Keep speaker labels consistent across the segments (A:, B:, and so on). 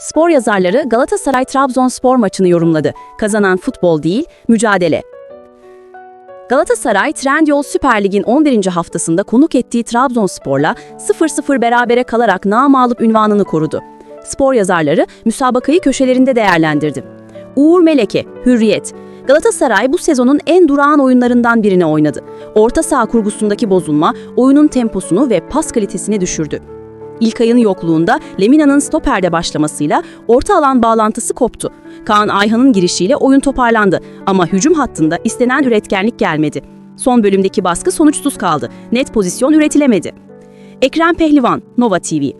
A: Spor yazarları Galatasaray-Trabzonspor maçını yorumladı. Kazanan futbol değil, mücadele. Galatasaray, Trendyol Süper Lig'in 11. haftasında konuk ettiği Trabzonspor'la 0-0 berabere kalarak namağlup ünvanını korudu. Spor yazarları müsabakayı köşelerinde değerlendirdi. Uğur Meleke, Hürriyet. Galatasaray bu sezonun en durağan oyunlarından birini oynadı. Orta saha kurgusundaki bozulma, oyunun temposunu ve pas kalitesini düşürdü. İlkay'ın yokluğunda Lemina'nın stoperde başlamasıyla orta alan bağlantısı koptu. Kaan Ayhan'ın girişiyle oyun toparlandı ama hücum hattında istenen üretkenlik gelmedi. Son bölümdeki baskı sonuçsuz kaldı. Net pozisyon üretilemedi. Ekrem Pehlivan, Nova TV.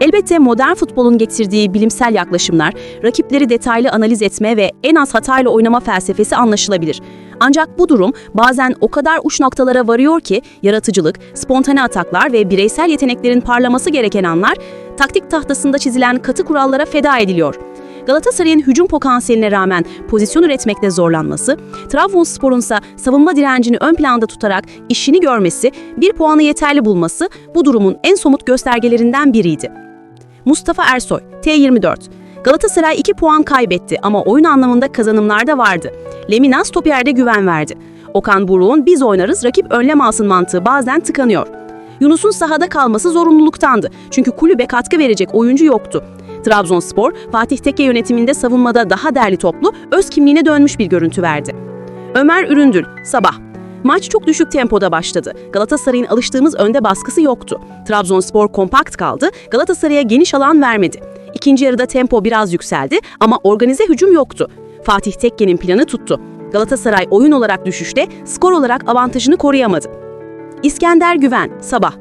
A: Elbette modern futbolun getirdiği bilimsel yaklaşımlar, rakipleri detaylı analiz etme ve en az hatayla oynama felsefesi anlaşılabilir. Ancak bu durum bazen o kadar uç noktalara varıyor ki yaratıcılık, spontane ataklar ve bireysel yeteneklerin parlaması gereken anlar taktik tahtasında çizilen katı kurallara feda ediliyor. Galatasaray'ın hücum potansiyeline rağmen pozisyon üretmekte zorlanması, Trabzonspor'un ise savunma direncini ön planda tutarak işini görmesi, bir puanı yeterli bulması bu durumun en somut göstergelerinden biriydi. Mustafa Ersoy, T24. Galatasaray 2 puan kaybetti ama oyun anlamında kazanımlar da vardı. Lemina stoperde güven verdi. Okan Buruk'un biz oynarız rakip önlem alsın mantığı bazen tıkanıyor. Yunus'un sahada kalması zorunluluktandı. Çünkü kulübe katkı verecek oyuncu yoktu. Trabzonspor, Fatih Tekke yönetiminde savunmada daha derli toplu, öz kimliğine dönmüş bir görüntü verdi. Ömer Üründül, sabah. Maç çok düşük tempoda başladı. Galatasaray'ın alıştığımız önde baskısı yoktu. Trabzonspor kompakt kaldı, Galatasaray'a geniş alan vermedi. İkinci yarıda tempo biraz yükseldi ama organize hücum yoktu. Fatih Tekke'nin planı tuttu. Galatasaray oyun olarak düşüşte, skor olarak avantajını koruyamadı. İskender Güven, sabah.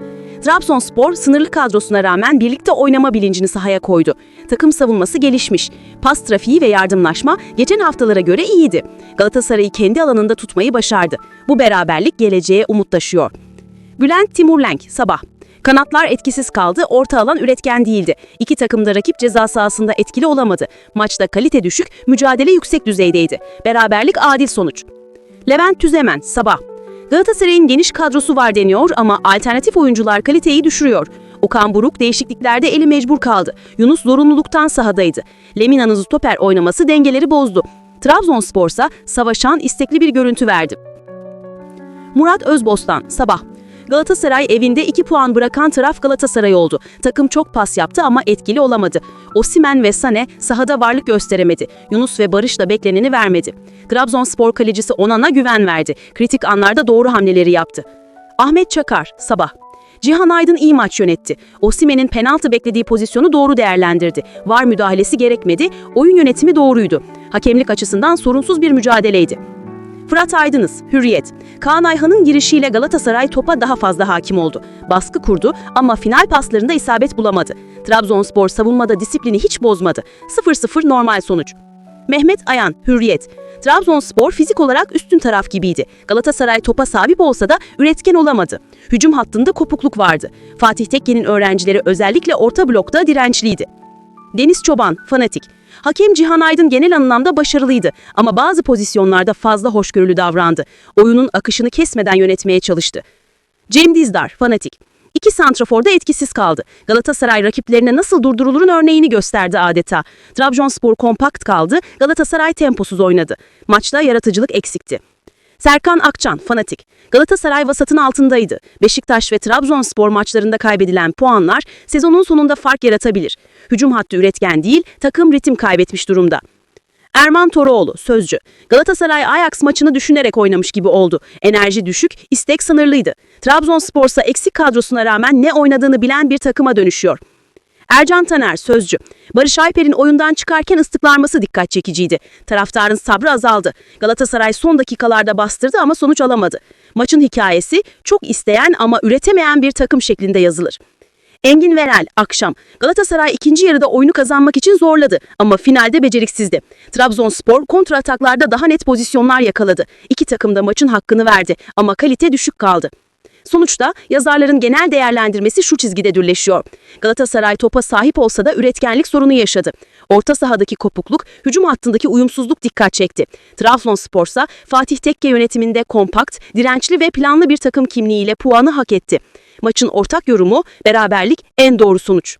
A: Trabzonspor sınırlı kadrosuna rağmen birlikte oynama bilincini sahaya koydu. Takım savunması gelişmiş. Pas trafiği ve yardımlaşma geçen haftalara göre iyiydi. Galatasaray'ı kendi alanında tutmayı başardı. Bu beraberlik geleceğe umut taşıyor. Bülent Timurlenk, sabah. Kanatlar etkisiz kaldı, orta alan üretken değildi. İki takım da rakip ceza sahasında etkili olamadı. Maçta kalite düşük, mücadele yüksek düzeydeydi. Beraberlik adil sonuç. Levent Tüzemen, sabah. Galatasaray'ın geniş kadrosu var deniyor ama alternatif oyuncular kaliteyi düşürüyor. Okan Buruk değişikliklerde eli mecbur kaldı. Yunus zorunluluktan sahadaydı. Lemina'nın stoper oynaması dengeleri bozdu. Trabzonspor'sa savaşan istekli bir görüntü verdi. Murat Özbostan, sabah. Galatasaray evinde 2 puan bırakan taraf Galatasaray oldu. Takım çok pas yaptı ama etkili olamadı. Osimen ve Sane sahada varlık gösteremedi. Yunus ve Barış da bekleneni vermedi. Trabzonspor kalecisi Onan'a güven verdi. Kritik anlarda doğru hamleleri yaptı. Ahmet Çakar, sabah. Cihan Aydın iyi maç yönetti. Osimen'in penaltı beklediği pozisyonu doğru değerlendirdi. Var müdahalesi gerekmedi, oyun yönetimi doğruydu. Hakemlik açısından sorunsuz bir mücadeleydi. Fırat Aydınız, Hürriyet. Kaan Ayhan'ın girişiyle Galatasaray topa daha fazla hakim oldu. Baskı kurdu ama final paslarında isabet bulamadı. Trabzonspor savunmada disiplini hiç bozmadı. 0-0 normal sonuç. Mehmet Ayan, Hürriyet. Trabzonspor fizik olarak üstün taraf gibiydi. Galatasaray topa sahip olsa da üretken olamadı. Hücum hattında kopukluk vardı. Fatih Tekke'nin öğrencileri özellikle orta blokta dirençliydi. Deniz Çoban, fanatik. Hakem Cihan Aydın genel anlamda başarılıydı ama bazı pozisyonlarda fazla hoşgörülü davrandı. Oyunun akışını kesmeden yönetmeye çalıştı. Cem Dizdar, fanatik. İki santraforda etkisiz kaldı. Galatasaray rakiplerine nasıl durdurulurun örneğini gösterdi adeta. Trabzonspor kompakt kaldı, Galatasaray temposuz oynadı. Maçta yaratıcılık eksikti. Serkan Akçan, fanatik. Galatasaray vasatın altındaydı. Beşiktaş ve Trabzonspor maçlarında kaybedilen puanlar sezonun sonunda fark yaratabilir. Hücum hattı üretken değil, takım ritim kaybetmiş durumda. Erman Toroğlu, sözcü. Galatasaray Ajax maçını düşünerek oynamış gibi oldu. Enerji düşük, istek sınırlıydı. Trabzonspor ise eksik kadrosuna rağmen ne oynadığını bilen bir takıma dönüşüyor. Ercan Taner, sözcü. Barış Alper'in oyundan çıkarken ıslıklarması dikkat çekiciydi. Taraftarın sabrı azaldı. Galatasaray son dakikalarda bastırdı ama sonuç alamadı. Maçın hikayesi çok isteyen ama üretemeyen bir takım şeklinde yazılır. Engin Verel, akşam. Galatasaray ikinci yarıda oyunu kazanmak için zorladı ama finalde beceriksizdi. Trabzonspor kontra ataklarda daha net pozisyonlar yakaladı. İki takım da maçın hakkını verdi ama kalite düşük kaldı. Sonuçta yazarların genel değerlendirmesi şu çizgide dürleşiyor. Galatasaray topa sahip olsa da üretkenlik sorunu yaşadı. Orta sahadaki kopukluk, hücum hattındaki uyumsuzluk dikkat çekti. Trabzonspor ise Fatih Tekke yönetiminde kompakt, dirençli ve planlı bir takım kimliğiyle puanı hak etti. Maçın ortak yorumu beraberlik en doğru sonuç.